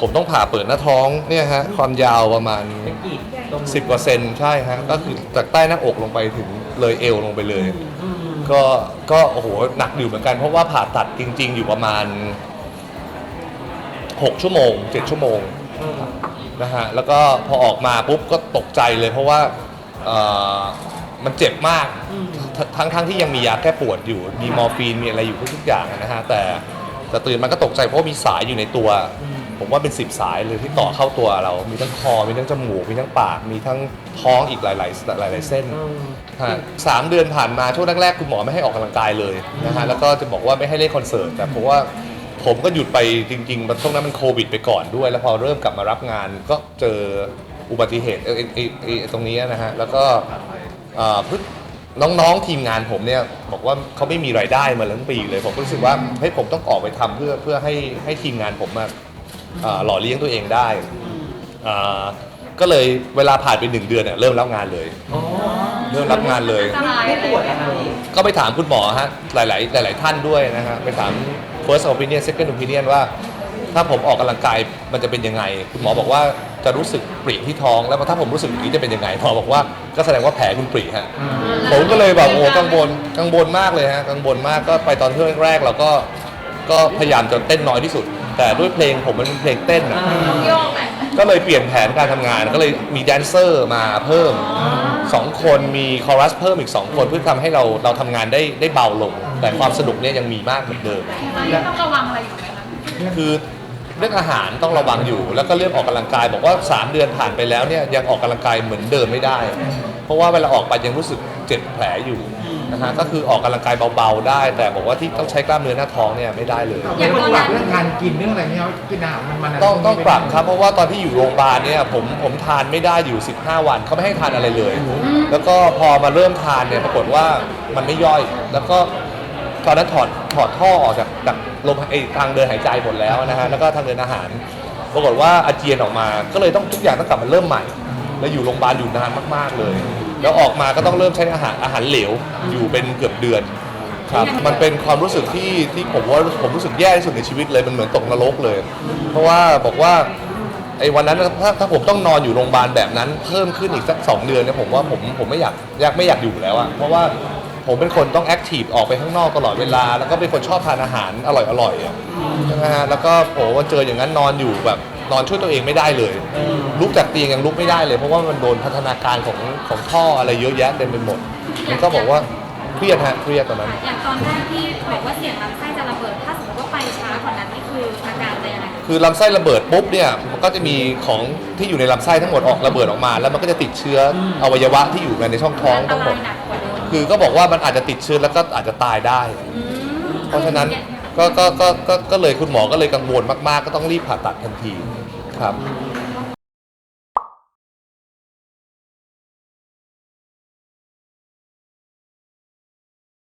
ผมต้องผ่าเปิดหน้าท้องเนี่ยฮะความยาวประมาณเป็นกีบตรง10กว่าเซนใช่ฮะก็คือจากใต้หน้าอกลงไปถึงเลยเอวลงไปเลย อืมก็ก็โอ้โหหนักอยู่เหมือนกันเพราะว่าผ่าตัดจริง ๆ อยู่ประมาณ 6 ชั่วโมง 7 ชั่วโมง อืมนะฮะแล้วก็พอออกมาปุ๊บก็ตกใจเลยเพราะว่าเอ่อมันเจ็บมากททั้งทั้งที่ยังมียาแก้ปวดอยู่ มีมอร์ฟีนมีอะไรอยู่ทุกๆอย่างนะฮะแต่แต่ตื่นมันก็ตกใจเพราะว่ามีสายอยู่ในตัว ผมว่าเป็น10สายเลยที่ต่อเข้าตัวเรา มีทั้งคอ มีทั้งจมูก มีทั้งปาก มีทั้งท้องอีกหลายๆหลายๆเส้นอืมฮะสามเดือนผ่านมาช่วงแรกๆคุณหมอไม่ให้ออกกำลังกายเลยนะฮะ แล้วก็จะบอกว่าไม่ให้เล่นคอนเสิร์ตแต่ผมว่าผมก็หยุดไปจริงๆมันช่วงนั้นมันโควิดไปก่อนด้วย แล้วพอเริ่มกลับมารับงานก็เจออุบัติเหตุเอ่อไอ้ไอ้ไอ้ไอ้ตรงนี้นะฮะ แล้วก็เอ่อพฤน้องๆทีมงานผมเนี่ยบอกว่าเขาไม่มีรายได้มาทั้งปีเลย ผมก็รู้สึกว่าเฮ้ยผมต้องออกไปทำเพื่อเพื่อให้ให้ทีมงานผมมาเอ่อหล่อเลี้ยงตัวเองได้อ่าก็เลยเวลาผ่านไปหนึ่งเดือนเนี่ยเริ่มรับงานเลยอ๋อเริ่มรับงานเลย ไม่ปวดอะไรก็ไปถามคุณหมอฮะหลาย ๆ หลาย ๆ ท่านด้วยนะฮะไปถาม first opinion second opinion ว่า ถ้าผมออกกำลังกายมันจะเป็นยังไง คุณหมอบอกว่าจะรู้สึกปริที่ท้องแล้วถ้าผมรู้สึกอย่างนี้จะเป็นยังไงหมอบอกว่าก็แสดงว่าแผลคุณปริฮะผมก็เลยแบบโอ้กังวลกังวลมากเลยฮะกังวลมากก็ไปตอนเที่ยวแรกๆเราก็ก็พยายามจะเต้นน้อยที่สุด แต่ด้วยเพลงผมมันเป็นเพลงเต้นอะโยกแหละก็เลยเปลี่ยนแผนการทำงานก็เลยมีแดนเซอร์มาเพิ่มสองคนมีคอรัสเพิ่มอีก2คนเพื่อทำให้เราเราทำงานได้ได้เบาลง แต่ความสนุกเนี่ยยังมีมากเหมือนเดิม ตอนนี้ต้องระวังอะไรอยู่ไหมคะคือเรื่องอาหารต้องระวังอยู่ แล้วก็เรื่องออกกำลังกายบอกว่า 3 เดือนผ่านไปแล้วเนี่ยยังออกกำลังกายเหมือนเดิมไม่ได้ เพราะว่าเวลาออกไปยังรู้สึกเจ็บแผลอยู่ นะฮะก็คือออกกำลังกายเบาๆได้ แต่บอกว่าที่ต้องใช้กล้ามเนื้อหน้าท้องเนี่ยไม่ได้เลยเรื่องปรับเรื่องการกินเรื่องอะไรเนี่ยกินอาหารมันมันต้องต้องปรับครับเพราะว่าตอนที่อยู่โรงพยาบาลเนี่ยผมผมทานไม่ได้อยู่ 15 วันเขาไม่ให้ทานอะไรเลย แล้วก็พอมาเริ่มทานเนี่ยปรากฏว่ามันไม่ย่อย แล้วก็ตอนนั้นถอดถอดท่อออกจากจากลมไอทางเดินหายใจหมดแล้วนะฮะแล้วก็ทางเดินอาหาร ปรากฏว่าอาเจียนออกมา ก็เลยต้องทุกอย่างต้องกลับมาเริ่มใหม่ แล้วอยู่โรงพยาบาลอยู่นานมากๆเลย แล้วออกมาก็ต้องเริ่มใช้อาหารอาหารเหลวอยู่เป็นเกือบเดือนครับมันเป็นความรู้สึกที่ที่ผมว่าผมรู้สึกแย่ที่สุดในชีวิตเลยมันเหมือนตกนรกเลย เพราะว่าบอกว่าไอ้วันนั้นถ้าถ้าผมต้องนอนอยู่โรงพยาบาลแบบนั้นเพิ่มขึ้นอีกสักสองเดือนเนี่ยผมว่าผมผมไม่อยากอยากไม่อยากอยู่แล้วอะเพราะว่าผมเป็นคนต้องแอคทีฟออกไปข้างนอกตลอดเวลา แล้วก็เป็นคนชอบทานอาหารอร่อยอร่อยๆอะใช่ไหมฮะแล้วก็โหว่าเจออย่างนั้นนอนอยู่แบบ นอนช่วยตัวเองไม่ได้เลย ลุกจากเตียงยังลุกไม่ได้เลย เพราะว่ามันโดนพัฒนาการของของท่ออะไรเยอะแยะเต็มไปหมด มันก็บอกว่าเครียดฮะเครียดตอนนั้น อย่างตอนแรกที่บอกว่าเสียงลำไส้จะระเบิด ถ้าสมมติว่าไปช้ากว่านั้นนี่คืออาการจะยังไงคะคือลำไส้ระเบิดปุ๊บเนี่ยมันก็จะมีของที่อยู่ในลำไส้ทั้งหมดออกระเบิดออกมา แล้วมันก็จะติดเชื้ออวัยวะที่อยู่ในช่องท้องอันตทั้งหมราดยหนักกว่าเดิมคือก็บอกว่ามันอาจจะติดเชื้อแล้วก็อาจจะตายได้อืมเพราะฉะนั้น ก็ก็ก็ก็ก็เลยคุณหมอก็เลยกังวลมากๆ ก็ต้องรีบผ่าตัดทันทีครับ